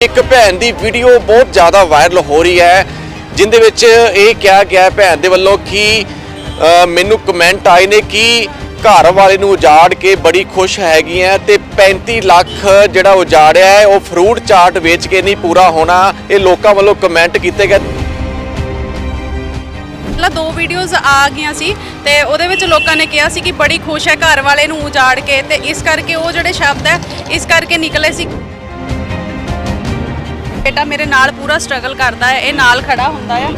ਇੱਕ ਭੈਣ ਦੀ ਵੀਡੀਓ ਬਹੁਤ ਜ਼ਿਆਦਾ ਵਾਇਰਲ ਹੋ ਰਹੀ ਹੈ, ਜਿੰਦੇ ਵਿੱਚ ਇਹ ਕਿਹਾ ਗਿਆ ਭੈਣ ਦੇ ਵੱਲੋਂ ਕਿ ਮੈਨੂੰ ਕਮੈਂਟ ਆਏ ਨੇ ਕਿ ਘਰ ਵਾਲੇ ਨੂੰ ਉਜਾੜ ਕੇ ਬੜੀ ਖੁਸ਼ ਹੈਗੀ ਹੈ ਤੇ 35 ਲੱਖ ਜਿਹੜਾ ਉਜਾੜਿਆ ਹੈ, ਉਹ ਫਰੂਟ ਚਾਟ ਵੇਚ ਕੇ ਨਹੀਂ ਪੂਰਾ ਹੋਣਾ, ਇਹ ਲੋਕਾਂ ਵੱਲੋਂ ਕਮੈਂਟ ਕੀਤੇ ਗਏ। ਪਹਿਲਾਂ ਦੋ ਵੀਡੀਓਜ਼ ਆ ਗਈਆਂ ਸੀ ਤੇ ਉਹਦੇ ਵਿੱਚ ਲੋਕਾਂ ਨੇ ਕਿਹਾ ਸੀ ਕਿ ਬੜੀ ਖੁਸ਼ ਹੈ ਘਰ ਵਾਲੇ ਨੂੰ ਉਜਾੜ ਕੇ ਤੇ ਇਸ ਕਰਕੇ ਉਹ ਜਿਹੜੇ ਸ਼ਬਦ ਹੈ, ਇਸ ਕਰਕੇ ਨਿਕਲੇ ਸੀ। ਬੇਟਾ ਮੇਰੇ ਨਾਲ ਪੂਰਾ ਸਟਰਗਲ ਕਰਦਾ ਹੈ ਇਹ ਨਾਲ ਖੜਾ ਹੁੰਦਾ ਹੈ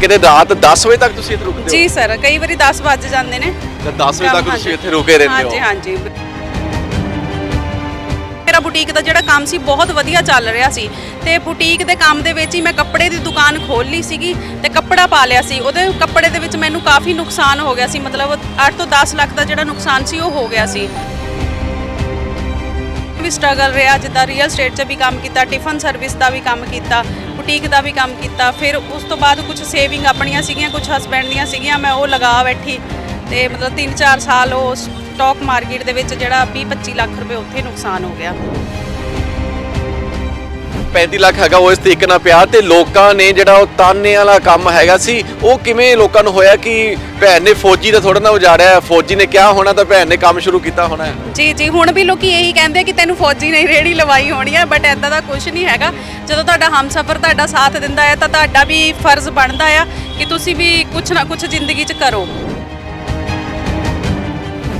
ਕਿਤੇ ਰਾਤ 10 ਵਜੇ ਤੱਕ ਤੁਸੀਂ ਇੱਥੇ ਰੁਕਦੇ ਹੋ? ਜੀ ਸਰ ਕਈ ਵਾਰੀ 10 ਵੱਜ ਜਾਂਦੇ ਨੇ। ਤੇ 10 ਵਜੇ ਤੱਕ ਤੁਸੀਂ ਇੱਥੇ ਰੁਕੇ ਰਹਿੰਦੇ ਹਾਂਜੀ ਹੋ। ਹਾਂਜੀ ਮੇਰਾ ਬੁਟੀਕ ਦਾ ਜਿਹੜਾ ਕੰਮ ਸੀ ਬਹੁਤ ਵਧੀਆ ਚੱਲ ਰਿਹਾ ਸੀ। ਤੇ ਬੁਟੀਕ ਦੇ ਕੰਮ ਦੇ ਵਿੱਚ ਹੀ ਮੈਂ ਕੱਪੜੇ ਦੀ ਦੁਕਾਨ ਖੋਲ ਲਈ ਸੀਗੀ ਤੇ ਕੱਪੜਾ ਪਾ ਲਿਆ ਸੀ। ਉਹਦੇ ਕੱਪੜੇ ਦੇ ਵਿੱਚ ਮੈਨੂੰ ਕਾਫੀ ਨੁਕਸਾਨ ਹੋ ਗਿਆ ਸੀ। ਮਤਲਬ 8 ਤੋਂ 10 ਲੱਖ ਦਾ ਜਿਹੜਾ ਨੁਕਸਾਨ ਸੀ ਉਹ ਹੋ ਗਿਆ ਸੀ। ਵੀ ਸਟਰਗਲ ਰਿਹਾ, ਜਿੱਦਾਂ ਰੀਅਲ ਸਟੇਟ 'ਚ ਵੀ ਕੰਮ ਕੀਤਾ ਟਿਫਨ ਸਰਵਿਸ ਦਾ ਵੀ ਕੰਮ ਕੀਤਾ ਬੁਟੀਕ ਦਾ ਵੀ ਕੰਮ ਕੀਤਾ, ਫਿਰ ਉਸ ਤੋਂ ਬਾਅਦ ਕੁਝ ਸੇਵਿੰਗ ਆਪਣੀਆਂ ਸੀਗੀਆਂ ਕੁਝ ਹਸਬੈਂਡ ਦੀਆਂ ਸੀਗੀਆਂ, ਮੈਂ ਉਹ ਲਗਾ ਬੈਠੀ ਤੇ ਮਤਲਬ 3-4 ਸਾਲ ਉਹ ਸਟਾਕ ਮਾਰਕੀਟ ਦੇ ਵਿੱਚ ਜਿਹੜਾ 20-25 ਲੱਖ ਰੁਪਏ ਉੱਥੇ ਨੁਕਸਾਨ ਹੋ ਗਿਆ। 35 ਲੱਖ ਹੈਗਾ ਉਹ ਇਸ ਤਰੀਕੇ ਨਾਲ ਪਿਆ ਤੇ ਲੋਕਾਂ ਨੇ ਜਿਹੜਾ ਉਹ ਤਾਨੇ ਵਾਲਾ ਕੰਮ ਹੈਗਾ ਸੀ, ਉਹ ਕਿਵੇਂ ਲੋਕਾਂ ਨੂੰ ਹੋਇਆ ਕਿ ਭੈਣ ਨੇ ਫੌਜੀ ਦਾ ਥੋੜਾ ਨਾ ਉਜਾੜਿਆ, ਫੌਜੀ ਨੇ ਕਿਹਾ ਹੋਣਾ ਤਾਂ ਭੈਣ ਨੇ ਕੰਮ ਸ਼ੁਰੂ ਕੀਤਾ ਹੋਣਾ ਹੈ। ਜੀ ਜੀ, ਹੁਣ ਵੀ ਲੋਕੀ ਇਹੀ ਕਹਿੰਦੇ ਕਿ ਤੈਨੂੰ ਫੌਜੀ ਨੇ ਰੇੜੀ ਲਵਾਈ ਹੋਣੀ ਹੈ ਬਟ ਐਦਾਂ ਦਾ ਕੁਝ ਨਹੀਂ ਹੈਗਾ। ਜਦੋਂ ਤੁਹਾਡਾ ਹਮਸਫਰ ਤੁਹਾਡਾ ਸਾਥ ਦਿੰਦਾ ਹੈ ਤਾਂ ਤੁਹਾਡਾ ਵੀ ਫਰਜ਼ ਬਣਦਾ ਆ ਕਿ ਤੁਸੀਂ ਵੀ ਕੁਝ ਨਾ ਕੁਝ ਜ਼ਿੰਦਗੀ 'ਚ ਕਰੋ।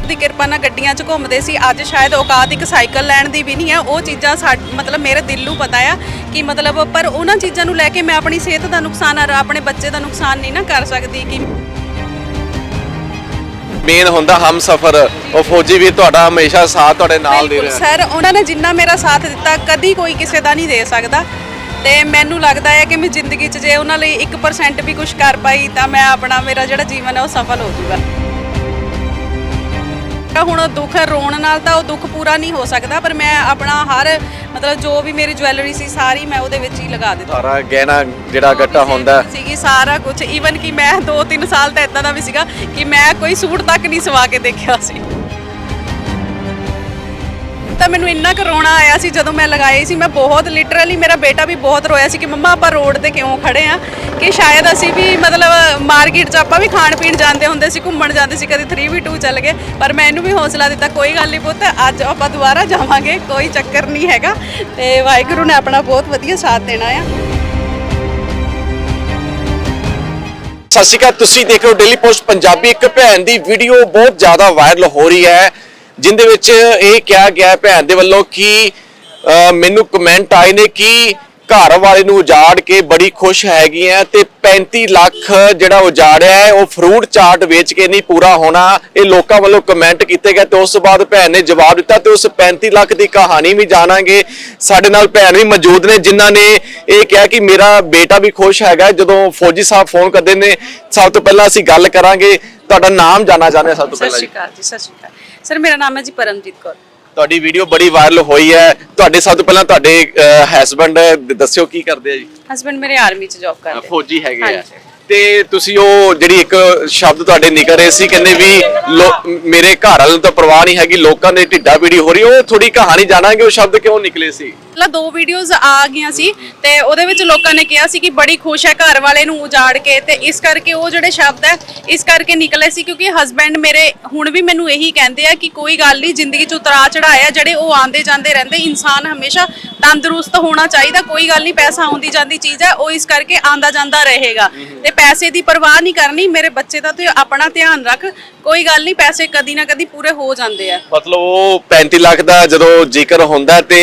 ਦੀ ਕਿਰਪਾ ਨਾਲ ਗੱਡੀਆਂ 'ਚ ਘੁੰਮਦੇ ਸੀ। ਅੱਜ ਸ਼ਾਇਦ ਔਕਾਤ ਇੱਕ ਸਾਈਕਲ ਲੈਣ ਦੀ ਵੀ ਨਹੀਂ ਹੈ। ਉਹ ਚੀਜ਼ਾਂ ਮਤਲਬ ਮੇਰੇ ਦਿਲ ਨੂੰ ਪਤਾ ਆ ਕਿ ਮਤਲਬ ਪਰ ਉਹਨਾਂ ਚੀਜ਼ਾਂ ਨੂੰ ਲੈ ਕੇ ਮੈਂ ਆਪਣੀ ਸਿਹਤ ਦਾ ਨੁਕਸਾਨ ਔਰ ਆਪਣੇ ਬੱਚੇ ਦਾ ਨੁਕਸਾਨ ਨਹੀਂ ਨਾ ਕਰ ਸਕਦੀ ਕਿ ਮੇਨ ਹੁੰਦਾ ਹਮ ਸਫਰ। ਉਹ ਫੌਜੀ ਵੀ ਤੁਹਾਡਾ ਹਮੇਸ਼ਾ ਸਾਥ ਤੁਹਾਡੇ ਨਾਲ ਦੇ ਰਿਹਾ। ਸਰ ਉਹਨਾਂ ਨੇ ਜਿੰਨਾ ਮੇਰਾ ਸਾਥ ਦਿੱਤਾ ਕਦੀ ਕੋਈ ਕਿਸੇ ਦਾ ਨਹੀਂ ਦੇ ਸਕਦਾ। ਤੇ ਮੈਨੂੰ ਲੱਗਦਾ ਹੈ ਕਿ ਮੈਂ ਜ਼ਿੰਦਗੀ 'ਚ ਜੇ ਉਹਨਾਂ ਲਈ 1% ਵੀ ਕੁਝ ਕਰ ਪਾਈ ਤਾਂ ਮੈਂ ਆਪਣਾ ਮੇਰਾ ਜਿਹੜਾ ਜੀਵਨ ਹੈ ਉਹ ਸਫਲ ਹੋ ਜਾਊਗਾ। ਹੁਣ ਦੁੱਖ ਰੋਣ ਨਾਲ ਤਾਂ ਉਹ ਦੁੱਖ ਪੂਰਾ ਨਹੀਂ ਹੋ ਸਕਦਾ ਪਰ ਮੈਂ ਆਪਣਾ ਹਰ ਮਤਲਬ ਜੋ ਵੀ ਮੇਰੀ ਜੁਐਲਰੀ ਸੀ ਸਾਰੀ ਮੈਂ ਉਹਦੇ ਵਿੱਚ ਹੀ ਲਗਾ ਦਿੱਤੀ। ਸਾਰਾ ਗਹਿਣਾ ਜਿਹੜਾ ਗੱਟਾ ਹੁੰਦਾ। ਸੀਗੀ ਸਾਰਾ ਕੁਝ ਈਵਨ ਕਿ ਮੈਂ 2-3 ਸਾਲ ਤਾਂ ਇਦਾਂ ਦਾ ਵੀ ਸੀਗਾ ਕਿ ਮੈਂ ਕੋਈ ਸੂਟ ਤੱਕ ਨਹੀਂ ਸਵਾ ਕੇ ਦੇਖਿਆ ਸੀ। ਤਾਂ ਮੈਨੂੰ ਇੰਨਾ ਕਰੋਨਾ ਆਇਆ ਸੀ ਜਦੋਂ ਮੈਂ ਲਗਾਏ ਸੀ। ਮੈਂ ਬਹੁਤ ਲਿਟਰਲੀ ਮੇਰਾ ਬੇਟਾ ਵੀ ਬਹੁਤ ਰੋਇਆ ਸੀ ਕਿ ਮੰਮਾ ਆਪਾਂ ਰੋਡ ਤੇ ਕਿਉਂ ਖੜੇ ਆ? ਕਿ ਸ਼ਾਇਦ ਅਸੀਂ ਵੀ ਮਤਲਬ ਮਾਰਕੀਟ 'ਚ ਆਪਾਂ ਵੀ ਖਾਣ ਪੀਣ ਜਾਂਦੇ ਹੁੰਦੇ ਸੀ, ਘੁੰਮਣ ਜਾਂਦੇ ਸੀ, ਕਦੇ 3v2 ਚੱਲ ਗਏ। ਪਰ ਮੈਂ ਇਹਨੂੰ ਵੀ ਹੌਸਲਾ ਦਿੱਤਾ, ਕੋਈ ਗੱਲ ਨਹੀਂ ਪੁੱਤ, ਅੱਜ ਆਪਾਂ ਦੁਬਾਰਾ ਜਾਵਾਂਗੇ, ਕੋਈ ਚੱਕਰ ਨਹੀਂ ਹੈਗਾ। ਤੇ ਵਾਹਿਗੁਰੂ ਨੇ ਆਪਣਾ ਬਹੁਤ ਵਧੀਆ ਸਾਥ ਦੇਣਾ ਆ। ਸਤਿ ਸ਼੍ਰੀ ਅਕਾਲ, ਤੁਸੀਂ ਦੇਖ ਰਹੇ ਹੋ ਡੇਲੀ ਪੋਸਟ ਪੰਜਾਬੀ। ਇੱਕ ਭੈਣ ਦੀ ਵੀਡੀਓ ਬਹੁਤ ਜ਼ਿਆਦਾ ਵਾਇਰਲ ਹੋ ਰਹੀ ਹੈ। ਜਿੰਦੇ ਵਿੱਚ ਇਹ ਕਿਹਾ ਗਿਆ ਭੈਣ ਦੇ ਵੱਲੋਂ ਕਿ ਮੈਨੂੰ ਕਮੈਂਟ ਆਏ ਨੇ ਕਿ ਘਰ ਵਾਲੇ ਨੂੰ ਉਜਾੜ ਕੇ ਬੜੀ ਖੁਸ਼ ਹੈਗੀ ਹੈ ਤੇ 35 ਲੱਖ ਜਿਹੜਾ ਉਜਾੜਿਆ ਹੈ ਉਹ ਫਰੂਟ ਚਾਟ ਵੇਚ ਕੇ ਨਹੀਂ ਪੂਰਾ ਹੋਣਾ। ਇਹ ਲੋਕਾਂ ਵੱਲੋਂ ਕਮੈਂਟ ਕੀਤੇ ਗਏ ਤੇ ਉਸ ਤੋਂ ਬਾਅਦ ਭੈਣ ਨੇ ਜਵਾਬ ਦਿੱਤਾ ਤੇ ਉਸ 35 ਲੱਖ ਦੀ ਕਹਾਣੀ ਵੀ ਜਾਣਾਂਗੇ। ਸਾਡੇ ਨਾਲ ਭੈਣ ਵੀ ਮੌਜੂਦ ਨੇ ਜਿਨ੍ਹਾਂ ਨੇ ਇਹ ਕਿਹਾ ਕਿ ਮੇਰਾ ਬੇਟਾ ਵੀ ਖੁਸ਼ ਹੈਗਾ ਜਦੋਂ ਫੌਜੀ ਸਾਹਿਬ ਫੋਨ ਕਰਦੇ ਨੇ ਸਭ ਤੋਂ ਪਹਿਲਾਂ ਅਸੀਂ ਗੱਲ ਕਰਾਂਗੇ। ਤੁਹਾਡਾ ਨਾਮ ਜਾਨਣਾ ਚਾਹੁੰਦੇ ਹਾਂ ਸਭ ਤੋਂ ਸਤਿ ਪਹਿਲਾਂ ਸ਼੍ਰੀ ਜੀ। ਅਕਾਲ ਜੀ ਸਤਿ ਸ਼੍ਰੀ ਅਕਾਲ। ਸਰ ਮੇਰਾ ਨਾਮ ਹੈ ਜੀ ਪਰਮਜੀਤ ਕੌਰ। ਤੁਹਾਡੀ ਵੀਡੀਓ ਬੜੀ ਵਾਇਰਲ ਹੋਈ ਹੈ। ਤੁਹਾਡੇ ਸਭ ਤੋਂ ਪਹਿਲਾਂ ਤੁਹਾਡੇ ਹਸਬੰਡ ਦੱਸਿਓ ਕੀ ਕਰਦੇ ਆ ਜੀ? ਹਸਬੰਡ ਮੇਰੇ ਆਰਮੀ ਚ ਜੌਬ ਕਰਦੇ। ਫੌਜੀ ਹੈਗੇ ਆ। ਤੇ ਤੁਸੀਂ ਉਹ ਜਿਹੜੀ ਇੱਕ ਸ਼ਬਦ ਤੁਹਾਡੇ ਨਿਕਲ ਰਹੇ ਸੀ ਕਹਿੰਦੇ ਵੀ ਮੇਰੇ ਘਰ ਵਾਲਿਆਂ ਨੂੰ ਤਾਂ ਪਰਵਾਹ ਨਹੀਂ ਹੈਗੀ ਲੋਕਾਂ ਦੇ ਢਿੱਡਾ ਪੀੜੀ ਹੋ ਰਹੀ ਉਹ ਥੋੜੀ ਕਹਾਣੀ ਜਾਣਾਂਗੇ ਉਹ ਸ਼ਬਦ ਕਿਉਂ ਨਿਕਲੇ ਸੀ? ਪਹਿਲਾਂ ਦੋ ਵੀਡੀਓਜ਼ ਆ ਗਈਆਂ ਸੀ ਤੇ ਉਹਦੇ ਵਿੱਚ ਲੋਕਾਂ ਨੇ ਕਿਹਾ ਸੀ ਕਿ ਬੜੀ ਖੁਸ਼ ਹੈ ਘਰ ਵਾਲੇ ਨੂੰ ਉਜਾੜ ਕੇ ਤੇ ਇਸ ਕਰਕੇ ਉਹ ਜਿਹੜੇ ਸ਼ਬਦ ਹੈ, ਇਸ ਕਰਕੇ ਨਿਕਲੇ ਸੀ ਕਿਉਂਕਿ ਹਸਬੈਂਡ ਮੇਰੇ ਹੁਣ ਵੀ ਮੈਨੂੰ ਇਹੀ ਕਹਿੰਦੇ ਆ ਕਿ ਕੋਈ ਗੱਲ ਨਹੀਂ, ਜ਼ਿੰਦਗੀ 'ਚ ਉਤਰਾ ਚੜਾਇਆ ਜਿਹੜੇ ਉਹ ਆਂਦੇ ਜਾਂਦੇ ਰਹਿੰਦੇ, ਇਨਸਾਨ ਹਮੇਸ਼ਾ ਤੰਦਰੁਸਤ ਹੋਣਾ ਚਾਹੀਦਾ, ਕੋਈ ਗੱਲ ਨਹੀਂ, ਪੈਸਾ ਆਉਂਦੀ ਜਾਂਦੀ ਚੀਜ਼ ਹੈ, ਉਹ ਇਸ ਕਰਕੇ ਆਂਦਾ ਜਾਂਦਾ ਰਹੇਗਾ। ਤੇ ਪੈਸੇ ਦੀ ਪਰਵਾਹ ਨਹੀਂ ਕਰਨੀ, ਮੇਰੇ ਬੱਚੇ ਦਾ ਤੇ ਆਪਣਾ ਧਿਆਨ ਰੱਖ, ਕੋਈ ਗੱਲ ਨਹੀਂ, ਪੈਸੇ ਕਦੀ ਨਾ ਕਦੀ ਪੂਰੇ ਹੋ ਜਾਂਦੇ ਆ। ਮਤਲਬ ਉਹ 35 ਲੱਖ ਦਾ ਜਦੋਂ ਜ਼ਿਕਰ ਹੁੰਦਾ ਤੇ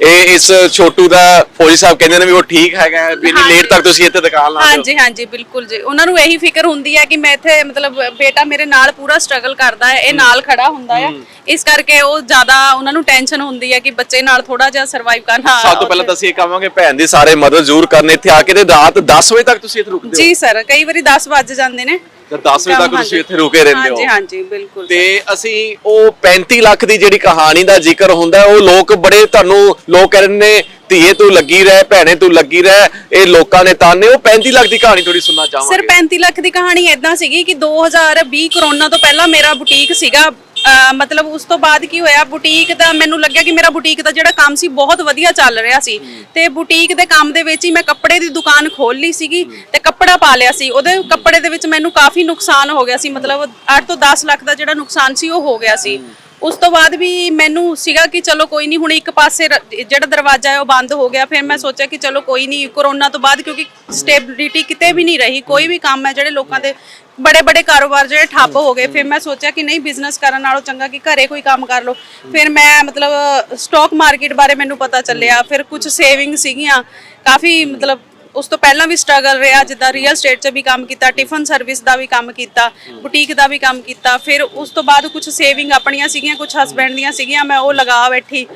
ਇਹ ਇਸ ਛੋਟੂ ਦਾ ਫੌਜੀ ਸਾਹਿਬ ਕਹਿੰਦੇ ਨੇ ਵੀ ਉਹ ਠੀਕ ਹੈਗਾ ਵੀ ਇੰਨੀ ਹਾਂਜੀ। ਲੇਟ ਤੱਕ ਤੁਸੀਂ ਇੱਥੇ ਦੁਕਾਨ ਲਾ ਦਿਓ। ਹਾਂਜੀ ਹਾਂਜੀ ਬਿਲਕੁਲ ਜੀ। ਉਹਨਾਂ ਨੂੰ ਇਹੀ ਫਿਕਰ ਹੁੰਦੀ ਹੈ ਕਿ ਮੈਂ ਇੱਥੇ ਮਤਲਬ ਬੇਟਾ ਮੇਰੇ ਨਾਲ ਪੂਰਾ ਸਟਰਗਲ ਕਰਦਾ ਹੈ ਇਹ ਨਾਲ ਖੜਾ ਹੁੰਦਾ ਹੈ। ਇਸ ਕਰਕੇ ਉਹ ਜ਼ਿਆਦਾ ਉਹਨਾਂ ਨੂੰ ਟੈਨਸ਼ਨ ਹੁੰਦੀ ਹੈ ਕਿ ਬੱਚੇ ਨਾਲ ਥੋੜਾ ਜਿਹਾ ਸਰਵਾਈਵ ਕਰਨਾ। ਸਭ ਤੋਂ ਪਹਿਲਾਂ ਤਾਂ ਅਸੀਂ ਇਹ ਕਹਾਂਗੇ ਭੈਣ ਦੀ ਸਾਰੇ ਮਦਦ ਜ਼ਰੂਰ ਕਰਨ। ਇੱਥੇ ਆ ਕੇ ਤੇ ਰਾਤ 10 ਵਜੇ ਤੱਕ ਤੁਸੀਂ ਇੱਥੇ ਰੁਕਦੇ ਹੋ। ਜੀ ਸਰ ਕਈ ਵਾਰੀ 10 ਵੱਜ ਜਾਂਦੇ ਨੇ। ਤੇ 10 ਵਜੇ ਤੱਕ ਤੁਸੀਂ। ਇੱਥੇ ਰੁਕੇ ਰਹਿੰਦੇ ਹੋ। ਹਾਂਜੀ ਹਾਂਜੀ ਬਿਲਕੁਲ ਤੇ ਅਸੀਂ ਉਹ 35 ਲੱਖ ਦੀ ਜਿਹੜੀ ਕਹਾਣੀ ਦਾ ਜ਼ਿਕਰ ਹੁੰਦਾ ਉਹ ਲੋਕ ਬੜੇ ਤੁਹਾਨੂੰ ਲੋਕ ਕਹਿੰਦੇ ਨੇ ਧੀਏ ਤੂੰ ਲੱਗੀ ਰਹਿ ਭੈਣੇ ਤੂੰ ਲੱਗੀ ਰਹਿ ਇਹ ਲੋਕਾਂ ਨੇ ਤਾਨੇ ਉਹ 35 ਲੱਖ ਦੀ ਕਹਾਣੀ ਥੋੜੀ ਸੁਣਨਾ ਸਰ ਚਾਹਾਂਗੇ। 35 ਲੱਖ ਦੀ ਕਹਾਣੀ ਇਦਾਂ ਸੀਗੀ ਕਿ 2020 ਕਰੋਨਾ ਤੋਂ ਪਹਿਲਾਂ ਮੇਰਾ ਬੁਟੀਕ ਸੀਗਾ। ਮਤਲਬ ਉਸ ਤੋਂ ਬਾਅਦ ਕੀ ਹੋਇਆ, ਬੁਟੀਕ ਦਾ ਮੈਨੂੰ ਲੱਗਿਆ ਕਿ ਮੇਰਾ ਬੁਟੀਕ ਦਾ ਜਿਹੜਾ ਕੰਮ ਸੀ ਬਹੁਤ ਵਧੀਆ ਚੱਲ ਰਿਹਾ ਸੀ। ਤੇ ਬੁਟੀਕ ਦੇ ਕੰਮ ਦੇ ਵਿੱਚ ਹੀ ਮੈਂ ਕੱਪੜੇ ਦੀ ਦੁਕਾਨ ਖੋਲ ਲਈ ਸੀਗੀ ਤੇ ਕੱਪੜਾ ਪਾ ਲਿਆ ਸੀ। ਉਹਦੇ ਕੱਪੜੇ ਦੇ ਵਿੱਚ ਮੈਨੂੰ ਕਾਫੀ ਨੁਕਸਾਨ ਹੋ ਗਿਆ ਸੀ। ਮਤਲਬ 8 ਤੋਂ 10 ਲੱਖ ਦਾ ਜਿਹੜਾ ਨੁਕਸਾਨ ਸੀ, ਉਹ ਹੋ ਗਿਆ ਸੀ। ਉਸ ਤੋਂ ਬਾਅਦ ਵੀ ਮੈਨੂੰ ਸੀਗਾ ਕਿ ਚਲੋ ਕੋਈ ਨਹੀਂ, ਹੁਣ ਇੱਕ ਪਾਸੇ ਰ- ਜਿਹੜਾ ਦਰਵਾਜ਼ਾ ਹੈ ਉਹ ਬੰਦ ਹੋ ਗਿਆ। ਫਿਰ ਮੈਂ ਸੋਚਿਆ ਕਿ ਚਲੋ ਕੋਈ ਨਹੀਂ, ਕਰੋਨਾ ਤੋਂ ਬਾਅਦ ਕਿਉਂਕਿ ਸਟੇਬਿਲਿਟੀ ਕਿਤੇ ਵੀ ਨਹੀਂ ਰਹੀ। ਕੋਈ ਵੀ ਕੰਮ ਹੈ, ਜਿਹੜੇ ਲੋਕਾਂ ਦੇ ਬੜੇ ਬੜੇ ਕਾਰੋਬਾਰ ਜਿਹੜੇ ਠੱਪ ਹੋ ਗਏ, ਫਿਰ ਮੈਂ ਸੋਚਿਆ ਕਿ ਨਹੀਂ ਬਿਜ਼ਨਸ ਕਰਨ ਨਾਲੋਂ ਚੰਗਾ ਕਿ ਘਰੇ ਕੋਈ ਕੰਮ ਕਰ ਲਓ। ਫਿਰ ਮੈਂ ਮਤਲਬ ਸਟਾਕ ਮਾਰਕੀਟ ਬਾਰੇ ਮੈਨੂੰ ਪਤਾ ਚੱਲਿਆ। ਫਿਰ ਕੁਝ ਸੇਵਿੰਗ ਸੀਗੀਆਂ। ਕਾਫੀ ਮਤਲਬ ਉਸ ਤੋਂ ਪਹਿਲਾਂ ਵੀ ਸਟਰਗਲ ਰਿਹਾ ਜਿੱਦਾਂ ਰੀਅਲ ਸਟੇਟ 'ਚ ਵੀ ਕੰਮ ਕੀਤਾ ਟਿਫਨ ਸਰਵਿਸ ਦਾ ਵੀ ਕੰਮ ਕੀਤਾ ਬੁਟੀਕ ਦਾ ਵੀ ਕੰਮ ਕੀਤਾ ਫਿਰ ਉਸ ਤੋਂ ਬਾਅਦ ਕੁਝ ਸੇਵਿੰਗ ਆਪਣੀਆਂ ਸੀਗੀਆਂ ਕੁਝ ਹਸਬੈਂਡ ਦੀਆਂ ਸੀਗੀਆਂ ਮੈਂ ਉਹ ਲਗਾ ਬੈਠੀ।